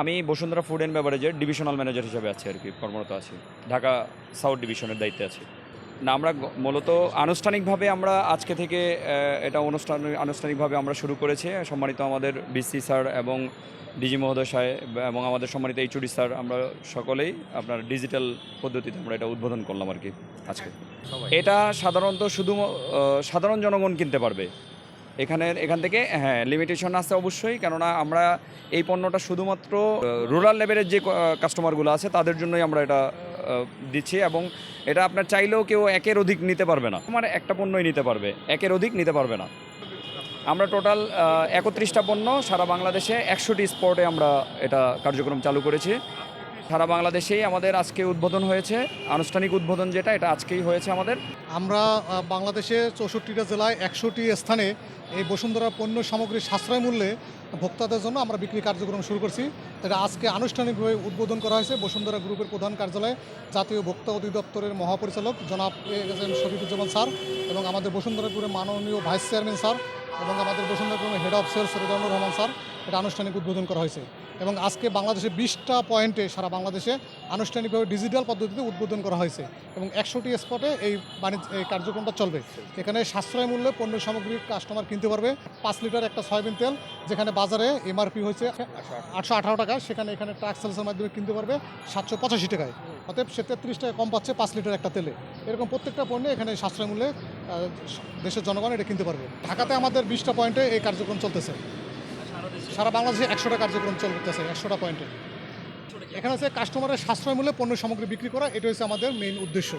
আমি Bashundhara food and বেভারেজের divisional manager হিসেবে আছি আর কি কর্মরত আছি। ঢাকা সাউথ ডিভিশনের দায়িত্বে আছি। না আমরা মূলত আনুষ্ঠানিকভাবে আমরা আজকে থেকে এটা অনুষ্ঠান আনুষ্ঠানিকভাবে আমরা শুরু করেছি। সম্মানিত আমাদের বিসি স্যার এবং ডিজি মহোদয় সাহেব এবং আমাদের সম্মানিত এইচওডি স্যার আমরা সকলেই আপনার ডিজিটাল পদ্ধতিতে আমরা এটা উদ্বোধন করলাম আর কি আজকে। এটা সাধারণত শুধু সাধারণ জনগণ কিনতে পারবে। এখানে এখান থেকে হ্যাঁ লিমিটেশন আছে অবশ্যই, কেননা আমরা এই পণ্যটা শুধুমাত্র রুরাল লেভেলের যে কাস্টমারগুলো আছে, তাদের জন্যই আমরা এটা দিচ্ছি এবং এটা আপনার চাইলেও কেউ একের অধিক নিতে পারবে না। আমার একটা পণ্যই নিতে পারবে, একের অধিক নিতে পারবে না। আমরা টোটাল একত্রিশটা পণ্য সারা বাংলাদেশে একশোটি স্পটে আমরা এটা কার্যক্রম চালু করেছি। সারা বাংলাদেশেই আমাদের আজকে উদ্বোধন হয়েছে। আনুষ্ঠানিক উদ্বোধন যেটা, এটা আজকেই হয়েছে আমাদের। আমরা বাংলাদেশে চৌষট্টিটা জেলায় একশোটি স্থানে এই বসুন্ধরা পণ্য সামগ্রী সাশ্রয় মূল্যে ভোক্তাদের জন্য আমরা বিক্রি কার্যক্রম শুরু করছি। এটা আজকে আনুষ্ঠানিকভাবে উদ্বোধন করা হয়েছে বসুন্ধরা গ্রুপের প্রধান কার্যালয়ে। জাতীয় ভোক্তা অধিদপ্তরের মহাপরিচালক জনাব শফিকুজ্জামান স্যার এবং আমাদের বসুন্ধরা গ্রুপের মাননীয় ভাইস চেয়ারম্যান স্যার এবং আমাদের বসুন্ধরা গ্রুপের head of sales Redwanur Rahman sir. এটা আনুষ্ঠানিক উদ্বোধন করা হয়েছে। এবং আজকে বাংলাদেশে বিশটা পয়েন্টে সারা বাংলাদেশে আনুষ্ঠানিকভাবে ডিজিটাল পদ্ধতিতে উদ্বোধন করা হয়েছে এবং একশোটি স্পটে এই বাণিজ্য এই কার্যক্রমটা চলবে। এখানে সাশ্রয় মূল্যে পণ্য সামগ্রী কাস্টমার কিনতে পারবে। পাঁচ লিটার একটা সয়াবিন তেল, যেখানে বাজারে এমআরপি হয়েছে আটশো আঠারো টাকা, সেখানে এখানে ট্রাক সেলসের মাধ্যমে কিনতে পারবে সাতশো পঁচাশি টাকায়। অতএব সে তেত্রিশ টাকা কম পাচ্ছে পাঁচ লিটার একটা তেলে। এরকম প্রত্যেকটা পণ্যে এখানে সাশ্রয় মূল্যে দেশের জনগণ এটা কিনতে পারবে। ঢাকাতে আমাদের বিশটা পয়েন্টে এই কার্যক্রম চলতেছে। সারা বাংলাদেশে একশোটা কার্যক্রম চলতেছে, একশোটা পয়েন্টে এখানে আছে কাস্টমারের সাশ্রয় মূল্যে পণ্য সামগ্রী বিক্রি করা এটা হচ্ছে আমাদের মেইন উদ্দেশ্য।